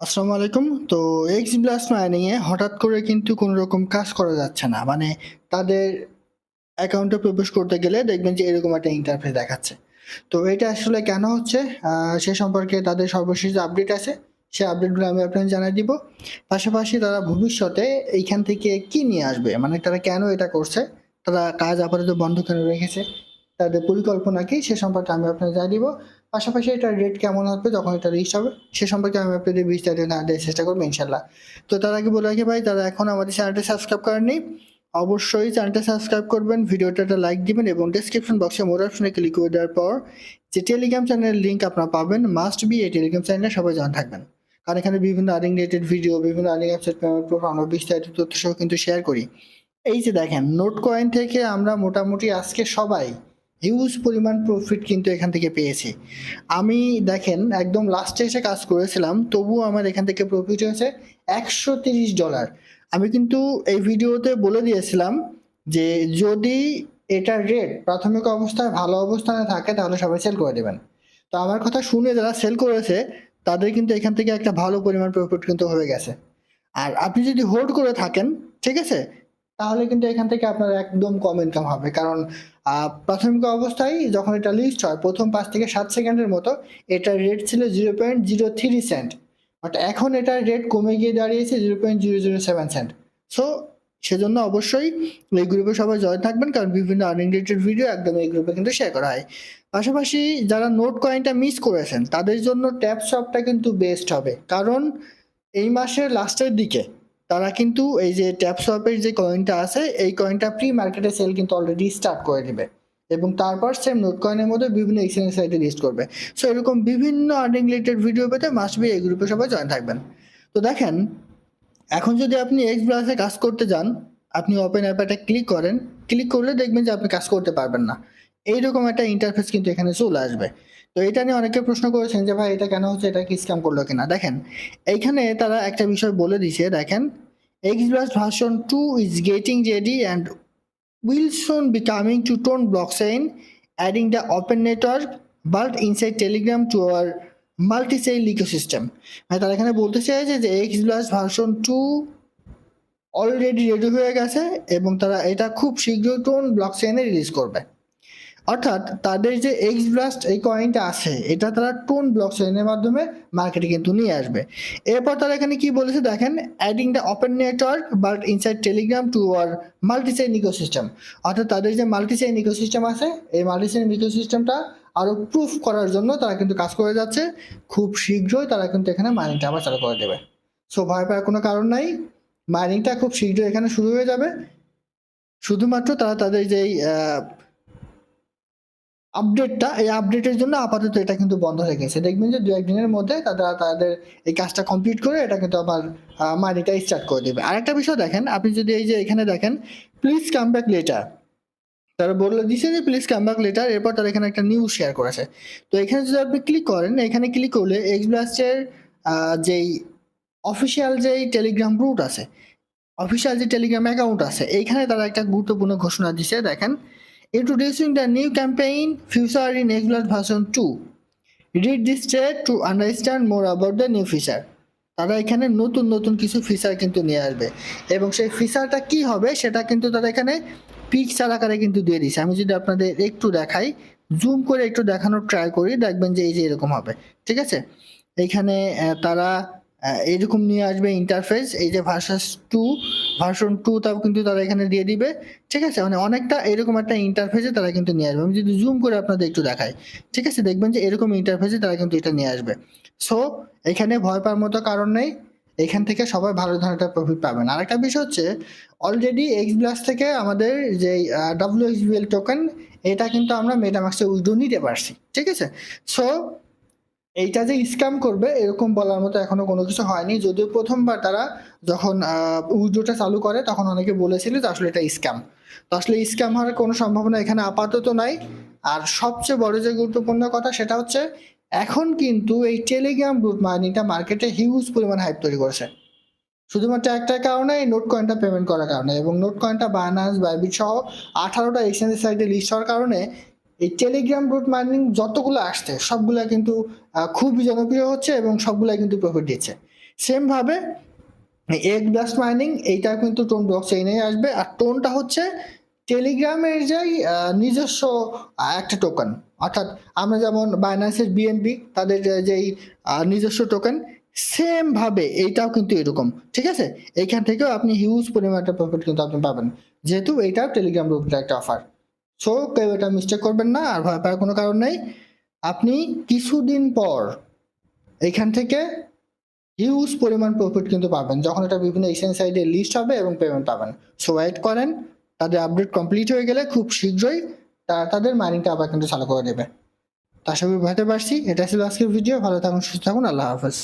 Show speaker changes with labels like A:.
A: আসসালামু আলাইকুম। তো এক্স ব্লাস মাইনিং এ হঠাৎ করে কিন্তু কোনো রকম কাজ করা যাচ্ছে না। মানে তাদের অ্যাকাউন্টে প্রবেশ করতে গেলে দেখবেন যে এরকম একটা ইন্টারফেস দেখাচ্ছে। তো এটা আসলে কেন হচ্ছে? সে সম্পর্কে তাদের সর্বশেষ আপডেট আছে। সে আপডেটগুলো আমি আপনাকে জানিয়ে দিব। পাশাপাশি তারা ভবিষ্যতে এইখান থেকে কি নিয়ে আসবে? মানে তারা কেন এটা করছে? তারা কাজ আপাতত বন্ধ করে রেখেছে। তাদের পরিকল্পনা কি সে সম্পর্কে আমি আপনাকে জানিয়ে দিব। পাশাপাশি এটার রেট কেমন হবে, যখন এটা রিচ হবে, সে সম্পর্কে আমি আপনাদের বিস্তারিত না দেওয়ার চেষ্টা করব ইনশাল্লাহ তো তার আগে বলে রাখি ভাই তারা এখন আমাদের চ্যানেলটা সাবস্ক্রাইব করেননি, অবশ্যই চ্যানেলটা সাবস্ক্রাইব করবেন ভিডিওটা একটা লাইক দিবেন এবং ডিসক্রিপশন বক্সে মোর অপশনে ক্লিক করে দেওয়ার পর যে টেলিগ্রাম চ্যানেলের লিঙ্ক আপনারা পাবেন মাস্ট বি এই টেলিগ্রাম চ্যানেলে সবাই জানা থাকবেন। কারণ এখানে বিভিন্ন আর্নিং রিলেটেড ভিডিও বিভিন্ন আর্নিং অ্যাপসের পেমেন্ট প্রুফ আমরা বিস্তারিত তথ্য সহ কিন্তু শেয়ার করি। এই যে দেখেন নোট কয়েন থেকে আমরা মোটামুটি আজকে সবাই হিউজ পরিমাণ প্রফিট কিন্তু এখান থেকে পেয়েছি। আমি দেখেন, একদম লাস্টে এসে কাজ করেছিলাম, তবুও আমার এখান থেকে প্রফিট হয়েছে একশো তিরিশ ডলার আমি কিন্তু এই ভিডিওতে বলে দিয়েছিলাম যে যদি এটার রেট প্রাথমিক অবস্থায় ভালো অবস্থানে থাকে, তাহলে সবাই সেল করে দেবেন। তো আমার কথা শুনে যারা সেল করেছে, তাদের কিন্তু এখান থেকে একটা ভালো পরিমাণ প্রফিট কিন্তু হয়ে গেছে। আর আপনি যদি হোল্ড করে থাকেন, ঠিক আছে? তাহলে কিন্তু এখান থেকে আপনার একদম কম ইনকাম হবে। কারণ প্রাথমিক অবস্থায় যখন এটা লিস্ট হয়, প্রথম পাঁচ থেকে সাত সেকেন্ডের মতো, এটার রেট ছিল zero point zero three cent but এখন এটার রেট কমে গিয়ে দাঁড়িয়েছে zero point zero zero seven cent so সেজন্য অবশ্যই এই গ্রুপে সবাই জয়েন থাকবেন, কারণ বিভিন্ন আর্নিং ভিডিও একদম এই গ্রুপে কিন্তু শেয়ার করা হয়। পাশাপাশি যারা নোট কয়েনটা মিস করেছেন, তাদের জন্য ট্যাপ শপটা কিন্তু বেস্ট হবে। কারণ, এই মাসের লাস্টের দিকে তারা কিন্তু এই যে ট্যাপ শপের যে কয়েনটা আছে, এই কয়েনটা প্রি মার্কেটে সেল কিন্তু অলরেডি স্টার্ট করে দিবে। এবং তারপর সেম নোট কয়েনের মধ্যে বিভিন্ন এক্সচেঞ্জ সাইটে লিস্ট করবে। সো এরকম বিভিন্ন আর্নিং রিলেটেড ভিডিও পেতে মাস্ট বি এই গ্রুপে সবাই জয়েন থাকবেন। তো দেখেন, এখন যদি আপনি এক্স ব্রাউজারে কাজ করতে যান, আপনি ওপেন অ্যাপটা ক্লিক করেন ক্লিক করলে দেখবেন যে আপনি কাজ করতে পারবেন না। এইরকম একটা ইন্টারফেস কিন্তু এখানে চলে আসবে। তো এটা নিয়ে অনেকে প্রশ্ন করেছেন যে ভাই এটা কেন হচ্ছে? এটা কি স্ক্যাম করল কিনা? দেখেন এইখানে তারা একটা বিষয় বলে দিছে দেখেন X XBlast version two is getting ready and will soon be coming to Tone blockchain, adding the open network built inside Telegram to our multi-chain ecosystem. মানে তারা এখানে বলতে চাইছে যে X Blast version two already ready হয়ে গেছে এবং তারা এটা খুব শীঘ্রই টোন ব্লকচেইনে রিলিজ করবে। অর্থাৎ তাদের যে এক্স ব্লাস্ট এই কয়েনটা আছে, এটা তারা টোন ব্লকচেইনের মাধ্যমে মার্কেটে কিন্তু নিয়ে আসবে। এরপর তারা এখানে কি বলেছে দেখেন adding the open network but inside Telegram to our multichain ecosystem অর্থাৎ তাদের যে মাল্টিচেইন ইকোসিস্টেম আছে, এই মাল্টিচেইন ইকোসিস্টেমটা আরও প্রুফ করার জন্য তারা কিন্তু কাজ করে যাচ্ছে। খুব শীঘ্রই তারা কিন্তু এখানে মাইনিংটা আবার চালু করে দেবে। সো ভয় পাওয়ার কোনো কারণ নাই। মাইনিংটা খুব শীঘ্রই এখানে শুরু হয়ে যাবে। শুধুমাত্র তারা তাদের যেই আপডেটটা এই আপডেটের জন্য আপাতত এটা কিন্তু বন্ধ হয়ে গেছে। দেখবেন যে দু একদিনের মধ্যে তারা তাদের এই কাজটা কমপ্লিট করে এটা কিন্তু আবার মানিটা স্টার্ট করে দেবে। আরেকটা বিষয় দেখেন, আপনি যদি এই যে এখানে দেখেন প্লিজ কাম ব্যাক লেটার তারা বলে দিছে যে প্লিজ কাম ব্যাক লেটার এরপর তারা এখানে একটা নিউজ শেয়ার করেছে। তো এখানে যদি আপনি ক্লিক করেন, এখানে ক্লিক করলে এক্স ব্লাস্টের যেই অফিসিয়াল যেই টেলিগ্রাম রুট আছে অফিসিয়াল যে টেলিগ্রাম অ্যাকাউন্ট আছে, এইখানে তারা একটা গুরুত্বপূর্ণ ঘোষণা দিছে। দেখেন introducing the new campaign future in Xblast version 2 read this thread to understand more about the new feature. তারা এখানে নতুন নতুন কিছু ফিচার কিন্তু নিয়ে আসবে। এবং সেই ফিচারটা কি হবে সেটা কিন্তু তারা এখানে পিকচার আকারে কিন্তু দিয়ে দিছে আমি যদি আপনাদের একটু দেখাই জুম করে একটু দেখানোর ট্রাই করি দেখবেন যে এই যে এরকম হবে। ঠিক আছে? এইখানে আহ, তারা এরকম নিয়ে আসবে ইন্টারফেস এই যে ভার্সাস টু ভার্সন টু তাও কিন্তু তারা এখানে দিয়ে দিবে। ঠিক আছে? মানে অনেকটা এরকম একটা ইন্টারফেসে তারা কিন্তু নিয়ে আসবে। আমি যদি জুম করে আপনাদের একটু দেখাই। ঠিক আছে? দেখবেন যে এরকম ইন্টারফেসে তারা কিন্তু এটা নিয়ে আসবে। সো এখানে ভয় পাওয়ার মতো কারণ নেই। এখান থেকে সবাই ভালো ধরনের প্রফিট পাবেন। আর একটা বিষয় হচ্ছে অলরেডি এক্স ব্লাস থেকে আমাদের যে ডাব্লিউ এক্স টোকেন এটা কিন্তু আমরা মেটামাক্সে উইডো নিতে পারছি। ঠিক আছে? সো এইটা যে স্ক্যাম করবে, এরকম বলার মতো এখনও কোনো কিছু হয়নি। যদিও প্রথমবার তারা যখন উইডোটা চালু করে, তখন অনেকে বলেছিল যে আসলে এটা স্ক্যাম তো আসলে স্ক্যাম হওয়ার কোনো সম্ভাবনা এখানে আপাতত নাই। আর সবচেয়ে বড় যে গুরুত্বপূর্ণ কথা, সেটা হচ্ছে এখন কিন্তু এই টেলিগ্রাম রুট মাইনিংটা মার্কেটে হিউজ পরিমাণ হাইপ তৈরি করেছে। শুধুমাত্র একটা কারণে এই নোট কয়েনটা পেমেন্ট করার কারণে এবং নোট কয়েনটা বাইনান্স বাইবিট সহ আঠারোটা এক্সচেঞ্জের সাইটে লিস্ট হওয়ার কারণে এই টেলিগ্রাম রুট মাইনিং যতগুলো আসছে, সবগুলা কিন্তু খুবই জনপ্রিয় হচ্ছে এবং সবগুলাই কিন্তু প্রফিট দিচ্ছে। সেমভাবে এগ ব্লাস্ট মাইনিং এইটা কিন্তু টোন ব্লক চেইনে আসবে। আর টোনটা হচ্ছে টেলিগ্রামের যেই নিজস্ব একটা টোকেন অর্থাৎ আমরা যেমন বাইন্যান্সের বিএনবি তাদের যেই নিজস্ব টোকেন সেম ভাবে এইটাও কিন্তু এরকম। ঠিক আছে? এইখান থেকেও আপনি হিউজ পরিমাণ একটা প্রফিট কিন্তু আপনি পাবেন। যেহেতু এইটাও টেলিগ্রাম গ্রুপের একটা অফার সো কেউ এটা মিস্টেক করবেন না, আর ভয় পাওয়ার কোনো কারণ নেই। আপনি কিছুদিন পর এইখান থেকে হিউজ পরিমাণ প্রফিট কিন্তু পাবেন, যখন এটা বিভিন্ন এশিয়ান সাইডে লিস্ট হবে এবং পেমেন্ট পাবেন। সো ওয়েট করেন, তাদের আপডেট কমপ্লিট হয়ে গেলে খুব শীঘ্রই তারা তাদের মাইনিংটা আবার কিন্তু চালু করে দেবে। তা সবই বুঝতে পারছি, এটা ছিল আজকের ভিডিও ভালো থাকুন, সুস্থ থাকুন, আল্লাহ হাফেজ।